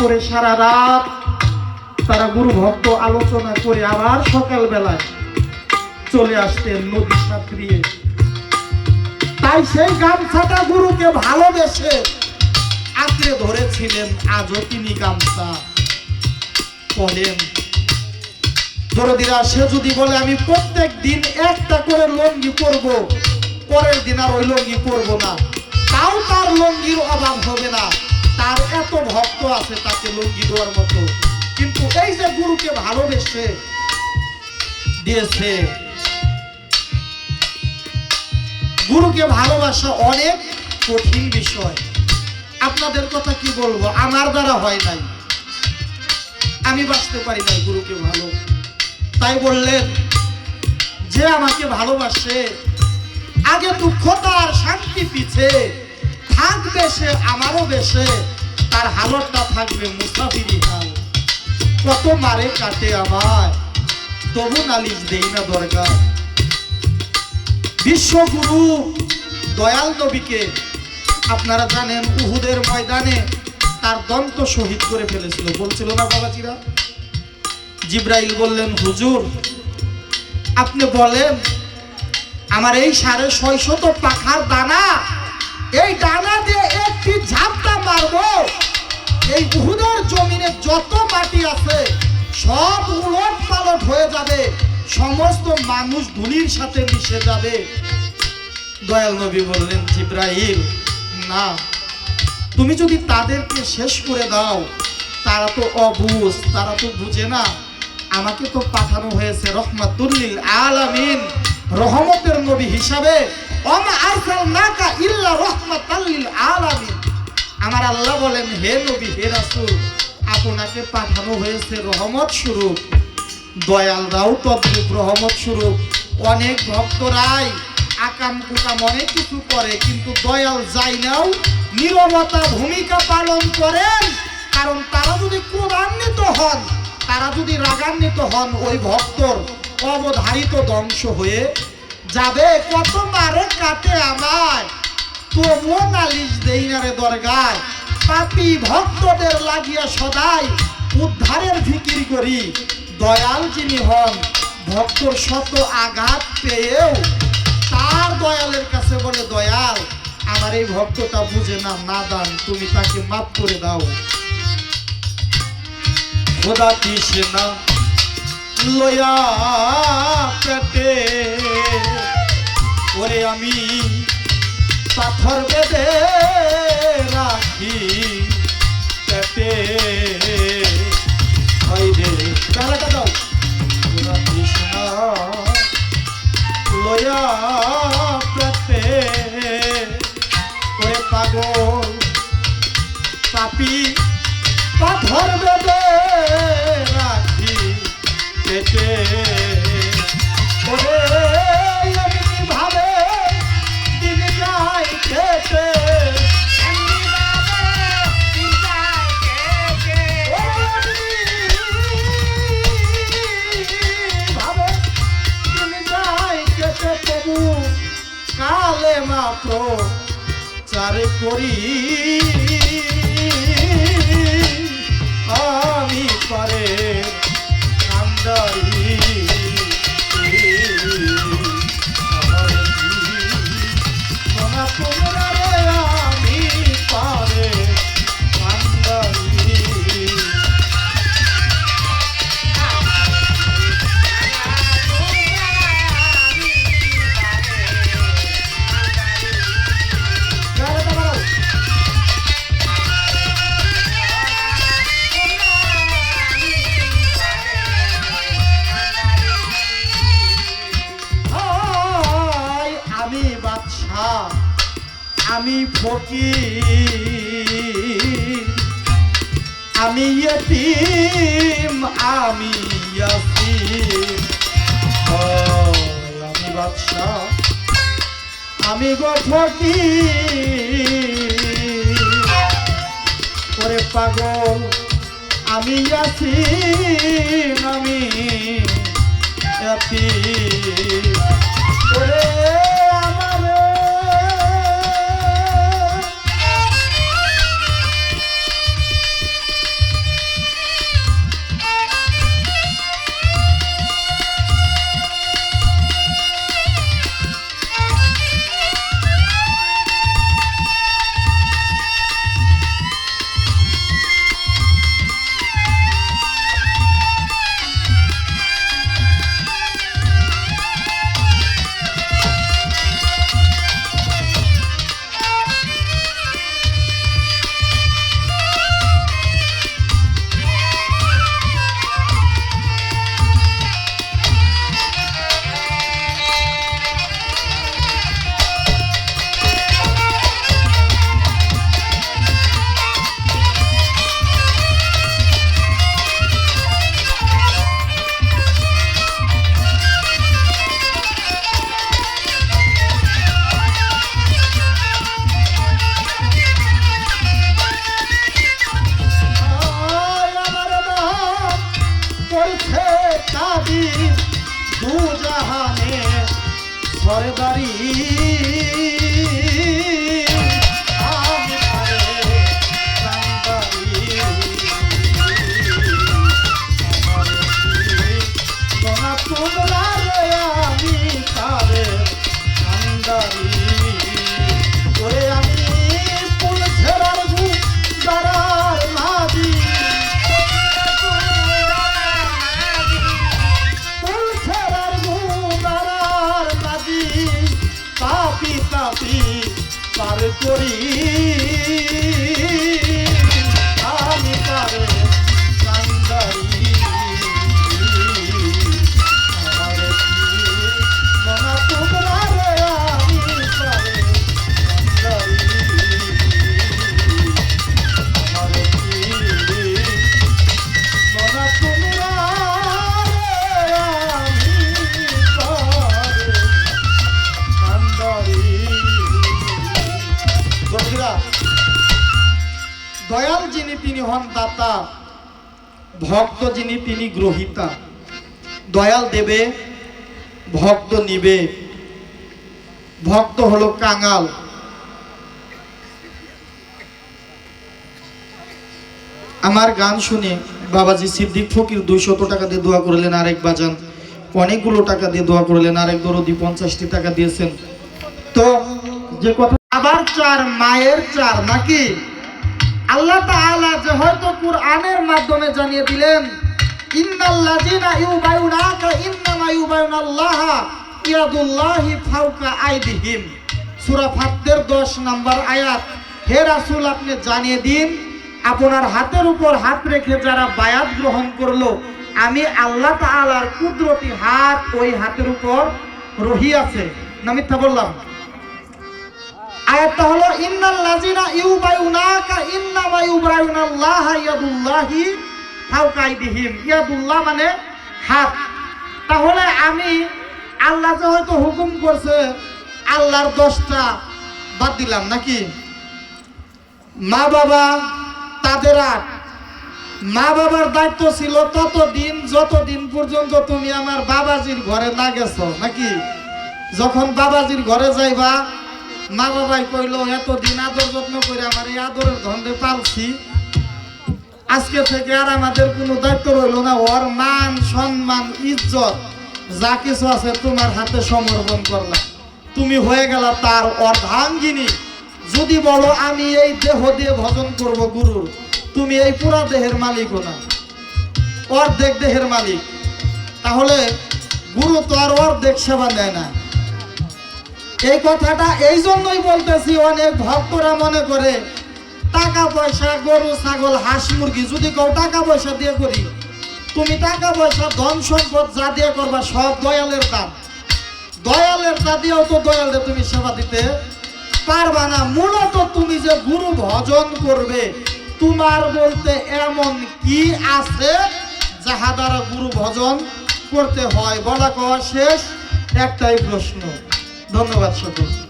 করে সারা রাত তারা গুরু ভক্ত আলোচনা করে আবার সকাল বেলায় চলে আসতেন নদী সাঁতরিয়ে তাই সেই গামছাটা গুরুকে ভালোবেসে আঁকড়ে ধরেছিলেন, আজও তিনি গামছা বলেন দরদিরা সে যদি বলে, আমি প্রত্যেক দিন একটা করে লঙ্গি পরব, পরের দিন আর ওই লঙ্গি পরব না। তাও তার লঙ্গির অভাব হবে না। তার এত ভক্ত আছে তাকে লঙ্গি দেওয়ার মতো। কিন্তু এই যে গুরুকে ভালোবেসে দিয়েছে, গুরুকে ভালোবাসা অনেক কঠিন বিষয়। আপনাদের কথা কি বলব? আমার দ্বারা হয় নাই। আমি বাঁচতে পারি নাই গুরুকে ভালো। তাই বললেন, যে আমাকে ভালোবাসে, আগে দুঃখতা আর শান্তি পিছে সে আমারও বেশে তার হালতটা থাকবে মুসাফিরি হাল। কত মারে কাটে আমায়, তবু নালিশ দেই না দরকার। বিশ্বগুরু দয়াল নবীকে, আপনারা জানেন উহুদের ময়দানে তার দন্ত শহীদ করে ফেলেছিল। বলছিল না বাবাজিরা? জিব্রাইল বললেন, হুজুর, আপনি বলেন, আমার এই সাড়ে ছয়শত পাখার দানা এই দানা দিয়ে একটি ঝাপটা মারবো। এই উহুদের জমিনে যত মাটি আছে, সব উলট পালট হয়ে যাবে। সমস্ত মানুষ ধুলির সাথে মিশে যাবে। দয়াল নবী বললেন, জিব্রাইল, না। তুমি যদি তাদেরকে শেষ করে দাও, তারা তো অবুঝ তারা তো বুঝে না। আমাকে তো পাঠানো হয়েছে রহমাতুল্লিল আলামিন, রহমতের নবী হিসাবে। অমা আরসালনাকা ইল্লা রহমাতাল্লিল আলামিন। আমার আল্লাহ বলেন, হে নবী, হে রাসূল, আপনাকে পাঠানো হয়েছে রহমত স্বরূপ। দয়ালরাও তদ্রূপ রহমত স্বরূপ। অনেক ভক্তরাই আকাম কুকাম অনেক কিছু করে, কিন্তু দয়াল যাইনাও নিরবতা ভূমিকা পালন করেন। কারণ তারা যদি ক্রোধান্বিত হন, তারা যদি রাগান্বিত হন, ওই ভক্তর অবধারিত ধ্বংস হয়ে যাবে কত মারে কাটে আমায়? তবুও নালিশ দেই না রে দরগায়। পাপি ভক্তদের লাগিয়া সদাই উদ্ধারের ফিকির করি। দয়াল যিনি হন, ভক্তর শত আঘাত পেয়েও তার দয়ালের কাছে বলে, দয়াল, আমার এই ভক্তটা বুঝে না নাদান তুমি তাকে মাফ করে দাও। খোদা কৃষ্ণা, লয়া পেটে ওরে আমি পাথর বেঁধে রাখি। পেটে হয় রে চারে করি। আমি আমি ফকির, আমি ইয়তিম, আমি আমি বাদশা আমি গো ফকির। ওরে পাগল, আমি আছি আমি এতি ওরে সরদারি আমি দয়াল যিনি তিনি হন দাতা, ভক্ত যিনি তিনি গ্রহিতা। দয়াল দেবে, ভক্ত নিবে। ভক্ত হলো কাঙাল। আমার গান শুনে বাবাজি সিদ্দিক ফকির দুইশত টাকা দিয়ে দোয়া করলেন, আরেক বাজান। অনেকগুলো টাকা দিয়ে দোয়া করলেন, আরেক দরদি পঞ্চাশটি টাকা দিয়েছেন। তো যে কথা আবার চার, মায়ের চার নাকি? আল্লাহ তাআলা যে হয়তো কুরআনের মাধ্যমে জানিয়ে দিলেন, ইন্নাল্লাযিনা ইউবায়ুনাকা, ইন্নামা ইউবায়ুনাল্লাহ ইয়াদুল্লাহি ফাওকা আইদিহিম। সূরা ফাতদের 10 নম্বর আয়াত, হে রাসূল, আপনি জানিয়ে দিন, আপনার হাতের উপর হাত রেখে যারা বায়াত গ্রহণ করল, আমি আল্লাহ তাআলার কুদরতি হাত ওই হাতের উপর রহিয়াছে। না মিথ্যা বললাম? আয়াতটা হলো ইন্নাল লাজিনা ইউবায়ুনাকা ইন্নামা ইউবায়ুনাল্লাহ ইয়াদুল্লাহি ফাওকা আইদিহিম ইয়াদুল্লাহ মানে হাত। তাহলে আমি আল্লাহ যে হয়তো হুকুম করছে, আল্লাহর দশটা বাদ দিলাম নাকি? মা বাবা তাদের আট মা বাবার দায়িত্ব ছিল, ততদিন, যতদিন পর্যন্ত তুমি আমার বাবাজির ঘরে না গেছো, নাকি? যখন বাবাজির ঘরে যাইবা মা বাবাই কইলো, এতদিন আদর যত্ন করে আমার এই আদরের ধন্দে পালছি। আজকে থেকে আর আমাদের কোনো দায়িত্ব রইল না। ওর মান, সম্মান, ইজ্জত, যা কিছু আছে তোমার হাতে সমর্পণ করলাম। তুমি হয়ে গেলা তার অর্ধাঙ্গিনী। যদি বলো, আমি এই দেহ দিয়ে ভজন করব গুরুর, তুমি এই পুরা দেহের মালিকও না। অর্ধেক দেহের মালিক। তাহলে গুরু তো আর অর্ধেক সেবা দেয় না। এই কথাটা এই জন্যই বলতেছি, অনেক ভক্তরা মনে করে, টাকা পয়সা, গরু, ছাগল, হাঁস, মুরগি, যদি কেউ টাকা পয়সা দিয়ে করি, তুমি টাকা পয়সা, ধন সম্পদ যা দিয়ে করবা, সব দয়ালের দাম দয়ালের তা দিয়েও তো দয়ালে তুমি সেবা দিতে পারবা না। মূলত তুমি যে গুরু ভজন করবে, তোমার বলতে এমন কি আছে যাহা দ্বারা গুরু ভজন করতে হয়? বলা কওয়া শেষ, একটাই প্রশ্ন। ধন্যবাদ সকল